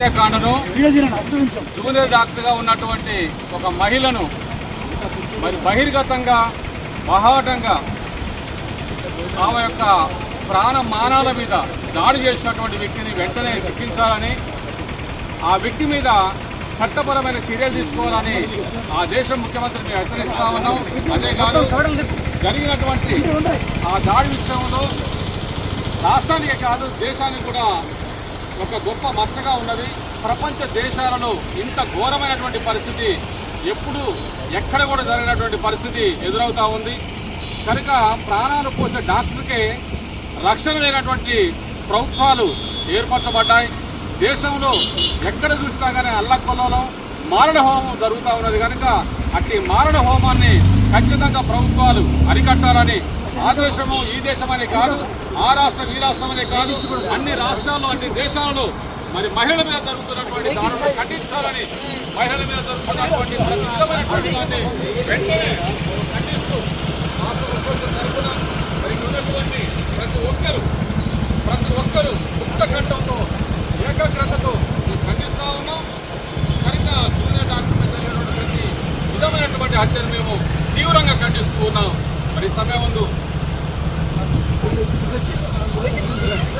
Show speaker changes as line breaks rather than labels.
హత్యాకాండను junior డాక్టర్గా ఉన్నటువంటి ఒక మహిళను మరి బహిర్గతంగా మహాటంగా ఆమె యొక్క ప్రాణ మానాల మీద దాడి చేసినటువంటి వ్యక్తిని వెంటనే శిక్షించాలని ఆ వ్యక్తి మీద చట్టపరమైన చర్యలు తీసుకోవాలని ఆ దేశ ముఖ్యమంత్రిని హెచ్చరిస్తా ఉన్నాం. అంతేకాదు జరిగినటువంటి ఆ దాడి విషయంలో రాష్ట్రానికే కాదు దేశానికి కూడా ఒక గొప్ప మచ్చగా ఉన్నది. ప్రపంచ దేశాలలో ఇంత ఘోరమైనటువంటి పరిస్థితి ఎప్పుడు ఎక్కడ కూడా జరిగినటువంటి పరిస్థితి ఎదురవుతూ ఉంది. కనుక ప్రాణాలు పోసే డాక్టర్కే రక్షణ లేనటువంటి ప్రభుత్వాలు ఏర్పరచబడ్డాయి. దేశంలో ఎక్కడ చూసినా కానీ అల్లకొల్లలో మారణ హోమం జరుగుతూ ఉన్నది. కనుక అట్టి మారణ హోమాన్ని ఖచ్చితంగా ప్రభుత్వాలు అరికట్టాలని ఆ దేశము ఈ దేశం అనే కాదు ఆ రాష్ట్రం ఈ రాష్ట్రం అనే కాదు అన్ని రాష్ట్రాల్లో అన్ని దేశాల్లో మరి మహిళల మీద జరుగుతున్నటువంటి దాడులను ఖండించాలని మహిళల మీద జరుగుతున్నటువంటి వెంటనే ఖండిస్తూ తరఫున మరి ఉన్నటువంటి ప్రతి ఒక్కరు ప్రతి ఒక్కరు ముక్త కంఠంతో ఏకాగ్రతతో ఖండిస్తూ ఖండిస్తా ఉన్నాం. కనుక జూనియర్ డాక్టర్ మీద జరిగినటువంటి ప్రతి విధమైనటువంటి హత్యను మేము తీవ్రంగా ఖండిస్తూ ఉన్నాం. మరి సమయం ముందు